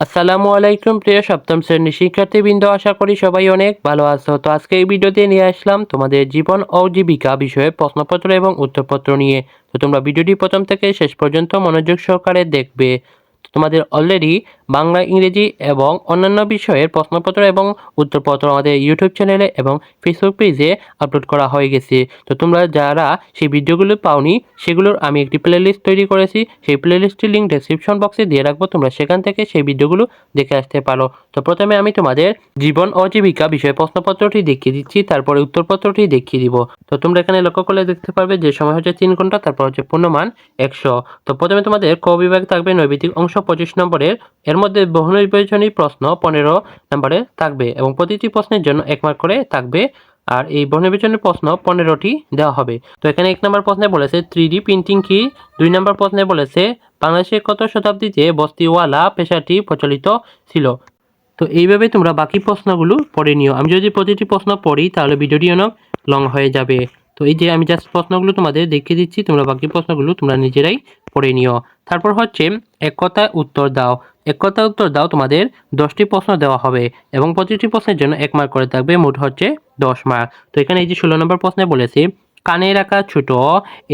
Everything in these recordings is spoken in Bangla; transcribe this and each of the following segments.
আসসালামু আলাইকুম, প্রিয় সপ্তম শ্রেণির শিক্ষার্থীবৃন্দ, আশা করি সবাই অনেক ভালো আছো। তো আজকে এই ভিডিওতে নিয়ে আসলাম তোমাদের জীবন ও জীবিকা বিষয়ে প্রশ্নপত্র এবং উত্তরপত্র নিয়ে। তো তোমরা ভিডিওটি প্রথম থেকে শেষ পর্যন্ত মনোযোগ সহকারে দেখবে। তোমাদের অলরেডি বাংলা, ইংরেজি এবং অন্যান্য বিষয়ের প্রশ্নপত্র এবং উত্তরপত্র আমাদের ইউটিউব চ্যানেলে এবং ফেসবুক পেজে আপলোড করা হয়ে গেছে। তো তোমরা যারা সেই ভিডিওগুলো পাওনি, সেগুলোর আমি একটি প্লেলিস্ট তৈরি করেছি। সেই প্লেলিস্টের লিঙ্ক ডেসক্রিপশন বক্সে দিয়ে রাখব। তোমরা সেখান থেকে সেই ভিডিওগুলো দেখে আসতে পারো। তো প্রথমে আমি তোমাদের জীবন ও জীবিকা বিষয়ে প্রশ্নপত্রটি দেখিয়ে দিচ্ছি, তারপরে উত্তরপত্রটি দেখিয়ে দিব। তো তোমরা এখানে লক্ষ্য করলে দেখতে পারবে যে সময় হচ্ছে তিন ঘণ্টা, তারপর হচ্ছে পূর্ণমান একশো। তো প্রথমে তোমাদের ক বিভাগ থাকবে নৈবিতিক অংশ পঁচিশ নম্বরের। এর মধ্যে বহু নির্বাচনী প্রশ্ন পনেরো নম্বরে থাকবে এবং প্রতিটি প্রশ্নের জন্য এক মার্ক করে থাকবে। আর এই বহুনির্বাচনী প্রশ্ন পনেরোটি দেওয়া হবে। তো এখানে এক নম্বর প্রশ্নে বলেছে থ্রি প্রিন্টিং কি? দুই নম্বর প্রশ্নে বলেছে, বাংলাদেশের কত শতাব্দীতে বস্তিওয়ালা পেশাটি প্রচলিত ছিল? তো এইভাবে তোমরা বাকি প্রশ্নগুলো পড়ে নিও। আমি যদি প্রতিটি প্রশ্ন পড়ি, তাহলে ভিডিওটি অনেক লং হয়ে যাবে। তো এই যে আমি জাস্ট প্রশ্নগুলো তোমাদের দেখিয়ে দিচ্ছি, তোমরা বাকি প্রশ্নগুলো তোমরা নিজেরাই পড়ে নিও। তারপর হচ্ছে, এক কথায় উত্তর দাও। এক কথায় উত্তর দাও, তোমাদের দশটি প্রশ্ন দেওয়া হবে এবং প্রতিটি প্রশ্নের জন্য এক মার্ক করে থাকবে, মোট হচ্ছে দশ মার্ক তো এখানে এই যে ষোলো নম্বর প্রশ্নে বলেছে, কানে রাখা ছোট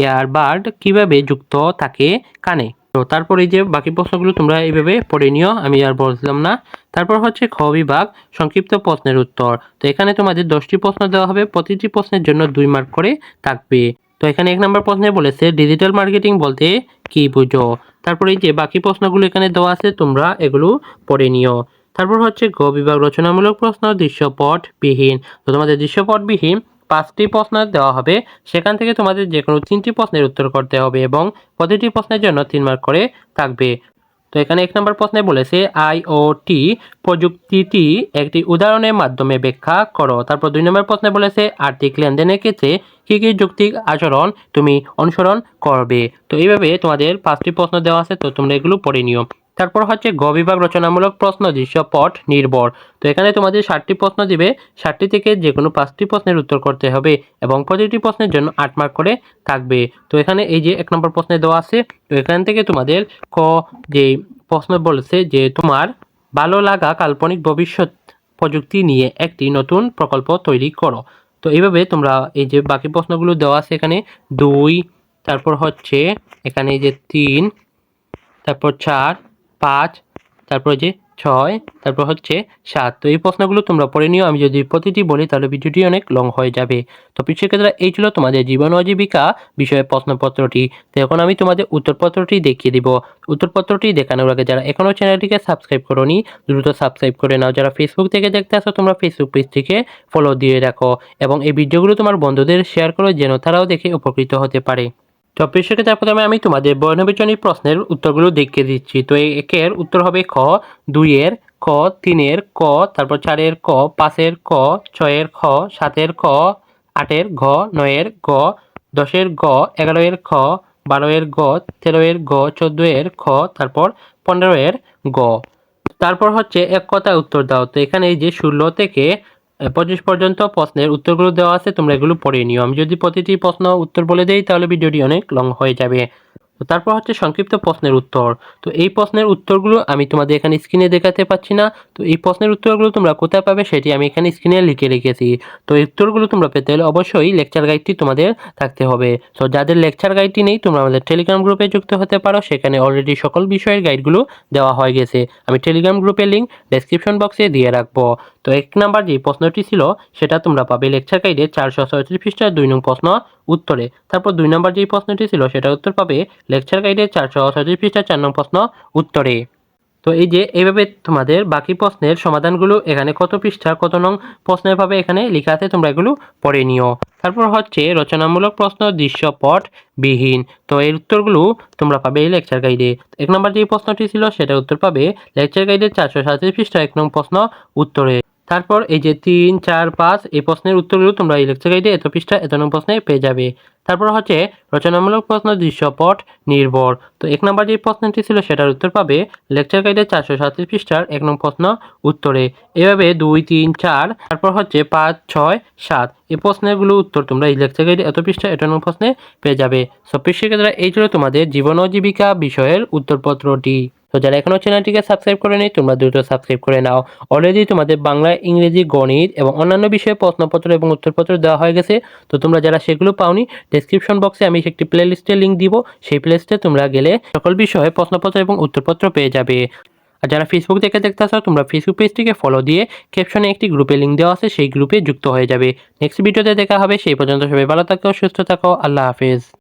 এয়ারবার্ড কীভাবে যুক্ত থাকে কানে? তো তারপর এই যে বাকি প্রশ্নগুলো তোমরা এইভাবে পড়ে নিও, আমি আর বলছিলাম না। তারপর হচ্ছে খ বিভাগ, সংক্ষিপ্ত প্রশ্নের উত্তর। তো এখানে তোমাদের দশটি প্রশ্ন দেওয়া হবে, প্রতিটি প্রশ্নের জন্য দুই মার্ক করে থাকবে। তো এখানে এক নম্বর প্রশ্নে বলেছে ডিজিটাল মার্কেটিং বলতে কি বুঝো? তারপর এই যে বাকি প্রশ্নগুলো এখানে দেওয়া আছে, তোমরা এগুলো পড়ে নিও। তারপর হচ্ছে গ বিভাগ রচনামূলক প্রশ্ন দৃশ্যপট বিহীন তো তোমাদের দৃশ্যপটবিহীন পাঁচটি প্রশ্ন দেওয়া হবে। সেখান থেকে তোমাদের যে কোনো তিনটি প্রশ্নের উত্তর করতে হবে এবং প্রতিটি প্রশ্নের জন্য তিন মার্ক করে থাকবে। তো এখানে এক নম্বর প্রশ্নে বলেছে আইওটি প্রযুক্তিটি একটি উদাহরণের মাধ্যমে ব্যাখ্যা করো। তারপর দুই নম্বর প্রশ্নে বলেছে, আর্থিক লেনদেনের ক্ষেত্রে কী কী যৌক্তিক আচরণ তুমি অনুসরণ করবে? তো এইভাবে তোমাদের পাঁচটি প্রশ্ন দেওয়া আছে, তো তোমরা এগুলো পড়ে নিও। তারপর হচ্ছে গ বিভাগ রচনামূলক প্রশ্ন দৃশ্য দৃশ্যপট নির্ভর। তো এখানে তোমাদের ষাটটি প্রশ্ন দিবে। ষাটটি থেকে যে কোনো পাঁচটি প্রশ্নের উত্তর করতে হবে এবং প্রতিটি প্রশ্নের জন্য আট মার্ক করে থাকবে। তো এখানে এই যে এক নম্বর প্রশ্নে দেওয়া আছে, তো এখান থেকে তোমাদের ক যে প্রশ্ন বলেছে যে তোমার ভালো লাগা কাল্পনিক ভবিষ্যৎ প্রযুক্তি নিয়ে একটি নতুন প্রকল্প তৈরি করো। তো এইভাবে তোমরা এই যে বাকি প্রশ্নগুলো দেওয়া আছে এখানে দুই, তারপর হচ্ছে এখানে এই যে তিন, তারপর চার পাঁচ, তারপর যে ছয়, তারপর হচ্ছে সাত। তো এই প্রশ্নগুলো তোমরা পড়ে নিও, আমি যদি প্রতিটি বলি তাহলে ভিডিওটি অনেক লং হয়ে যাবে। তো শিক্ষার্থীরা, এই ছিল তোমাদের জীবন ও জীবিকা বিষয়ে প্রশ্নপত্রটি। তো এখন আমি তোমাদের উত্তরপত্রটি দেখিয়ে দিব। উত্তরপত্রটি দেখানোর আগে যারা এখনও চ্যানেলটিকে সাবস্ক্রাইব করোনি, দ্রুত সাবস্ক্রাইব করে নাও। যারা ফেসবুক থেকে দেখতে আসো, তোমরা ফেসবুক পেজটিকে ফলো দিয়ে রাখো এবং এই ভিডিওগুলো তোমার বন্ধুদের শেয়ার করো, যেন তারাও দেখে উপকৃত হতে পারে। তো প্রেক্ষকে তার প্রথমে আমি তোমাদের বর্ণবিচনী প্রশ্নের উত্তরগুলো দেখিয়ে দিচ্ছি। তো একের উত্তর হবে খ, দুইয়ের ক তিনের ক, তারপর চারের ক, পাঁচের ক, ছয়ের খ, সাতের ক, আটের ঘ, নয়ের গ দশের গ এগারোয়ের খ, বারোয়ের গ তেরোয়ের গ চোদ্দোয়ের খ, তারপর পনেরোয়ের গ তারপর হচ্ছে এক কথায় উত্তর দাও। তো এখানে এই যে ষোলো থেকে পঁচিশ পর্যন্ত প্রশ্নের উত্তরগুলো দেওয়া আছে, তোমরা এগুলো পড়ে নিও। আমি যদি প্রতিটি প্রশ্ন উত্তর বলে দেই, তাহলে ভিডিওটি অনেক লং হয়ে যাবে। তো তারপর হচ্ছে সংক্ষিপ্ত প্রশ্নের উত্তর। তো এই প্রশ্নের উত্তরগুলো আমি তোমাদের এখানে স্ক্রিনে দেখাতে পাচ্ছি না। তো এই প্রশ্নের উত্তরগুলো তোমরা কোথায় পাবে সেটি আমি এখানে স্ক্রিনে লিখে রেখেছি। তো এই উত্তরগুলো তোমরা পেতে হলে অবশ্যই লেকচার গাইডটি তোমাদের থাকতে হবে। তো যাদের লেকচার গাইডটি নেই, তোমরা আমাদের টেলিগ্রাম গ্রুপে যুক্ত হতে পারো। সেখানে অলরেডি সকল বিষয়ের গাইডগুলো দেওয়া হয়ে গেছে। আমি টেলিগ্রাম গ্রুপের লিঙ্ক ডেসক্রিপশন বক্সে দিয়ে রাখব। তো এক নাম্বার যে প্রশ্নটি ছিল, সেটা তোমরা পাবে লেকচার গাইডে চারশো ছয়ত্রিশ পৃষ্ঠার দুই নং প্রশ্ন উত্তরে। তারপর দুই নম্বর যে প্রশ্নটি ছিল সেটা উত্তর পাবে লেকচার গাইডে চারশো ছয়ত্রিশ পৃষ্ঠার চার নং প্রশ্ন উত্তরে। তো এই যে, এইভাবে তোমাদের বাকি প্রশ্নের সমাধানগুলো এখানে কত পৃষ্ঠা, কত নং প্রশ্নের ভাবে এখানে লেখা আছে, তোমরা এগুলো পড়ে নিও। তারপর হচ্ছে রচনামূলক প্রশ্ন, দৃশ্যপট বিহীন। তো এর উত্তরগুলো তোমরা পাবে এই লেকচার গাইডে এক নম্বর যে প্রশ্নটি ছিল সেটা উত্তর পাবে লেকচার গাইডের চারশো সাতত্রিশ পৃষ্ঠা, এক নং প্রশ্ন উত্তরে। তারপর এই যে তিন, চার, পাঁচ, এই প্রশ্নের উত্তরগুলো তোমরা এই লেকচার গাইডে এত পৃষ্ঠা, এত নং প্রশ্নে পেয়ে যাবে। তারপর হচ্ছে রচনামূলক প্রশ্ন দৃশ্যপট নির্ভর। তো এক নম্বর যে প্রশ্নটি ছিল সেটার উত্তর পাবে লেকচার গাইডে চারশো সাতত্রিশ পৃষ্ঠার এক নম্বর প্রশ্ন উত্তরে। এভাবে দুই, তিন, চার, তারপর হচ্ছে পাঁচ, ছয়, সাত, এই প্রশ্নগুলো উত্তর তোমরা এই লেকচার গাইডে এত পৃষ্ঠা, এত নং প্রশ্নে পেয়ে যাবে। সব শিক্ষার্থীরা এই ছিল তোমাদের জীবন ও জীবিকা বিষয়ের উত্তরপত্রটি। তো যারা এখনও চ্যানেলটিকে সাবস্ক্রাইব করে নেই তোমরা দ্রুত সাবস্ক্রাইব করে নাও। অলরেডি তোমাদের বাংলা, ইংরেজি, গণিত এবং অন্যান্য বিষয়ে প্রশ্নপত্র এবং উত্তরপত্র দেওয়া হয়ে গেছে। তো তোমরা যারা সেগুলো পাওনি ডেসক্রিপশন বক্সে আমি একটি প্লে লিস্টের লিঙ্ক দিব। সেই প্লে লিস্টে তোমরা গেলে সকল বিষয়ে প্রশ্নপত্র এবং উত্তরপত্র পেয়ে যাবে। আর যারা ফেসবুক থেকে দেখতে আসো, তোমরা ফেসবুক পেজটিকে ফলো দিয়ে ক্যাপশনে একটি গ্রুপে লিঙ্ক দেওয়া আছে, সেই গ্রুপে যুক্ত হয়ে যাবে। নেক্সট ভিডিওতে দেখা হবে, সেই পর্যন্ত সবাই ভালো থাকো, সুস্থ থাকো, আল্লাহ হাফেজ।